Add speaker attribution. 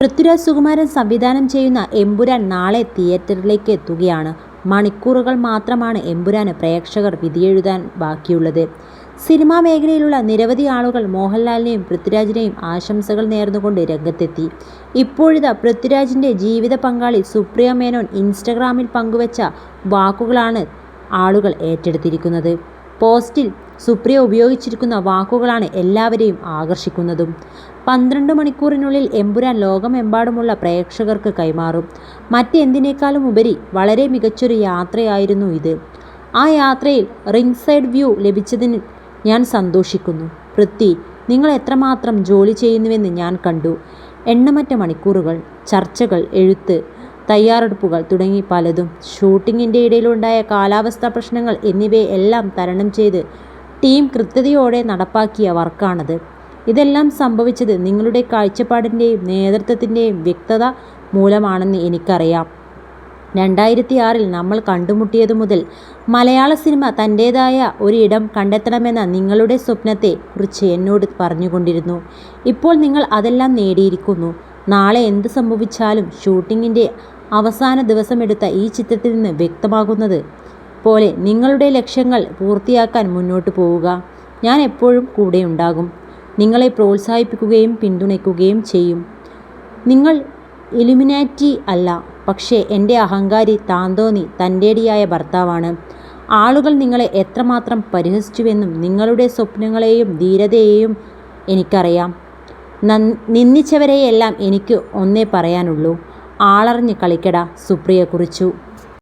Speaker 1: പൃഥ്വിരാജ് സുകുമാരൻ സംവിധാനം ചെയ്യുന്ന എമ്പുരാൻ നാളെ തിയേറ്ററിലേക്ക് എത്തുകയാണ്. മണിക്കൂറുകൾ മാത്രമാണ് എമ്പുരാന് പ്രേക്ഷകർ വിധിയെഴുതാൻ ബാക്കിയുള്ളത്. സിനിമാ മേഖലയിലുള്ള നിരവധി ആളുകൾ മോഹൻലാലിനെയും പൃഥ്വിരാജിനെയും ആശംസകൾ നേർന്നുകൊണ്ട് രംഗത്തെത്തി. ഇപ്പോഴിതാ പൃഥ്വിരാജിന്റെ ജീവിത പങ്കാളി സുപ്രിയ മേനോൻ ഇൻസ്റ്റഗ്രാമിൽ പങ്കുവച്ച വാക്കുകളാണ് ആളുകൾ ഏറ്റെടുത്തിരിക്കുന്നത്. പോസ്റ്റിൽ സുപ്രിയ ഉപയോഗിച്ചിരിക്കുന്ന വാക്കുകളാണ് എല്ലാവരെയും ആകർഷിക്കുന്നതും. പന്ത്രണ്ട് മണിക്കൂറിനുള്ളിൽ എമ്പുരാൻ ലോകമെമ്പാടുമുള്ള പ്രേക്ഷകർക്ക് കൈമാറും. മറ്റെന്തിനേക്കാളും ഉപരി വളരെ മികച്ചൊരു യാത്രയായിരുന്നു ഇത്. ആ യാത്രയിൽ റിംഗ് സൈഡ് വ്യൂ ലഭിച്ചതിന് ഞാൻ സന്തോഷിക്കുന്നു. പൃഥ്വി നിങ്ങൾ എത്രമാത്രം ജോലി ചെയ്യുന്നുവെന്ന് ഞാൻ കണ്ടു. എണ്ണമറ്റ മണിക്കൂറുകൾ ചർച്ചകൾ എഴുത്ത് തയ്യാറെടുപ്പുകൾ തുടങ്ങി പലതും. ഷൂട്ടിങ്ങിന്റെ ഇടയിലുണ്ടായ കാലാവസ്ഥാ പ്രശ്നങ്ങൾ എന്നിവയെല്ലാം തരണം ചെയ്ത് ടീം കൃത്യതയോടെ നടപ്പാക്കിയ വർക്കാണത്. ഇതെല്ലാം സംഭവിച്ചത് നിങ്ങളുടെ കാഴ്ചപ്പാടിന്റെയും നേതൃത്വത്തിന്റെയും വ്യക്തത മൂലമാണെന്ന് എനിക്കറിയാം. രണ്ടായിരത്തി ആറിൽ നമ്മൾ കണ്ടുമുട്ടിയതു മുതൽ മലയാള സിനിമ തന്റേതായ ഒരിടം കണ്ടെത്തണമെന്ന നിങ്ങളുടെ സ്വപ്നത്തെ കുറിച്ച് എന്നോട് പറഞ്ഞുകൊണ്ടിരുന്നു. ഇപ്പോൾ നിങ്ങൾ അതെല്ലാം നേടിയിരിക്കുന്നു. നാളെ എന്ത് സംഭവിച്ചാലും ഷൂട്ടിങ്ങിന്റെ അവസാന ദിവസമെടുത്ത ഈ ചിത്രത്തിൽ നിന്ന് വ്യക്തമാകുന്നത് പോലെ നിങ്ങളുടെ ലക്ഷ്യങ്ങൾ പൂർത്തിയാക്കാൻ മുന്നോട്ട് പോവുക. ഞാൻ എപ്പോഴും കൂടെയുണ്ടാകും. നിങ്ങളെ പ്രോത്സാഹിപ്പിക്കുകയും പിന്തുണയ്ക്കുകയും ചെയ്യും. നിങ്ങൾ ഇലുമിനാറ്റി അല്ല പക്ഷേ എന്റെ അഹങ്കാരി താന്തോന്നി തന്റേടിയായ ഭർത്താവാണ്. ആളുകൾ നിങ്ങളെ എത്രമാത്രം പരിഹസിച്ചുവെന്നും നിങ്ങളുടെ സ്വപ്നങ്ങളെയും ധീരതയെയും എനിക്കറിയാം. നിന്ദിച്ചവരെയെല്ലാം എനിക്ക് ഒന്നേ പറയാനുള്ളൂ. ആളറിഞ്ഞ് കളിക്കട സുപ്രിയ കുറിച്ചു.